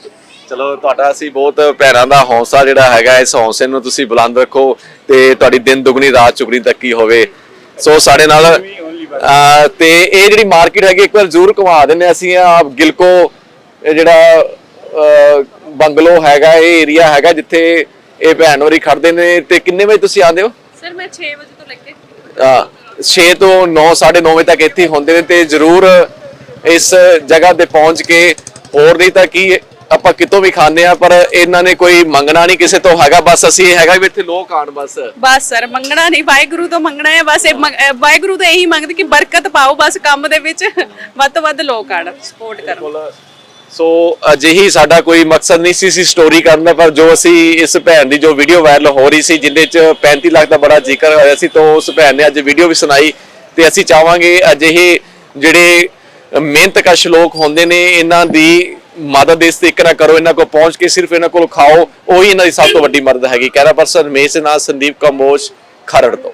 ਚਲੋ ਤੁਹਾਡਾ ਅਸੀਂ ਬਹੁਤ ਭੈਣਾਂ ਦਾ ਹੌਸਲਾ ਜਿਹੜਾ ਹੈਗਾ ਇਸ ਹੌਸਲੇ ਨੂੰ ਤੁਸੀਂ ਬੁਲੰਦ ਰੱਖੋ ਤੇ ਤੁਹਾਡੀ ਦਿਨ ਦੁਗਣੀ ਰਾਤ ਚੁਗਣੀ ਤੱਕੀ ਹੋਵੇ। ਸੋ ਸਾਡੇ ਨਾਲ ਤੇ ਇਹ ਜਿਹੜੀ ਮਾਰਕੀਟ ਹੈਗੀ ਇੱਕ ਵਾਰ ਜ਼ਰੂਰ ਘੁਮਾ ਦਿੰਨੇ ਅਸੀਂ ਆ ਗਿਲਕੋ ਇਹ ਜਿਹੜਾ ਬੰਗਲੋ ਹੈਗਾ ਇਹ ਏਰੀਆ ਹੈਗਾ ਜਿੱਥੇ ਇਹ ਭੈਣ ਹੋਰੀ ਖੜਦੇ ਨੇ। ਤੇ ਕਿੰਨੇ ਵਜੇ ਤੁਸੀਂ ਆਉਂਦੇ ਹੋ? ਸਰ ਮੈਂ 6 ਵਜੇ ਤੋਂ ਲੈ ਕੇ ਅਹ 6 ਤੋਂ 9 9:30 ਵਜੇ ਤੱਕ ਇੱਥੇ ਹੁੰਦੇ ਨੇ ਤੇ ਜ਼ਰੂਰ ਇਸ ਜਗ੍ਹਾ ਤੇ ਪਹੁੰਚ ਕੇ ਹੋਰ ਨਹੀਂ ਤਾਂ ਕੀ ਆਪਾਂ ਕਿਤੋਂ ਵੀ ਖਾਂਦੇ ਆ ਪਰ ਇਹਨਾਂ ਨੇ ਕੋਈ ਮੰਗਣਾ ਨਹੀਂ ਕਿਸੇ ਤੋਂ ਹੈਗਾ। ਬਸ ਅਸੀਂ ਇਹ ਹੈਗਾ ਵੀ ਇੱਥੇ ਲੋਕ ਆਣ ਬਸ। ਬਸ ਸਰ ਮੰਗਣਾ ਨਹੀਂ। ਵਾਹਿਗੁਰੂ ਤੋਂ ਮੰਗਣਾ ਹੈ ਬਸ ਇਹ ਮੰਗ- ਅਹ ਵਾਹਿਗੁਰੂ ਤੋਂ ਇਹੀ ਮੰਗਦੇ ਕਿ ਬਰਕਤ ਪਾਓ ਬਸ ਕੰਮ ਦੇ ਵਿੱਚ। ਵੱਧ ਤੋਂ ਵੱਧ ਲੋਕ ਆਣ ਸਪੋਰਟ ਕਰੋ ਸੋ ਅਜਿਹੀ ਸਾਡਾ ਕੋਈ ਮਕਸਦ ਨਹੀਂ ਸੀ ਸੀ ਸਟੋਰੀ ਕਰਨ ਦਾ ਪਰ ਜੋ ਅਸੀਂ ਇਸ ਭੈਣ ਦੀ ਜੋ ਵੀਡੀਓ ਵਾਇਰਲ ਹੋ ਰਹੀ ਸੀ ਜਿੰਦੇ ਚ 35 ਲੱਖ ਦਾ ਬੜਾ ਜ਼ਿਕਰ ਹੋਇਆ ਸੀ ਤਾਂ ਉਸ ਭੈਣ ਨੇ ਅੱਜ ਵੀਡੀਓ ਵੀ ਸੁਣਾਈ ਤੇ ਅਸੀਂ ਚਾਹਾਂਗੇ ਅਜਿਹੇ ਜਿਹੜੇ ਮਿਹਨਤਕਸ਼ ਲੋਕ ਹੁੰਦੇ ਨੇ ਇਹਨਾਂ ਦੀ ਮਦਦ ਇਸ ਤਰੀਕੇ ਨਾਲ ਕਰੋ, ਇਹਨਾਂ ਕੋਲ ਪਹੁੰਚ ਕੇ ਸਿਰਫ ਇਹਨਾਂ ਕੋਲ ਖਾਓ, ਉਹੀ ਇਹਨਾਂ ਦੀ ਸਭ ਤੋਂ ਵੱਡੀ ਮਦਦ ਹੈਗੀ। ਕੈਰਾ ਪਰਸਨ ਮੇਸ ਨਾਲ ਸੰਦੀਪ ਕੰਬੋਜ ਖਰੜ ਤੋਂ।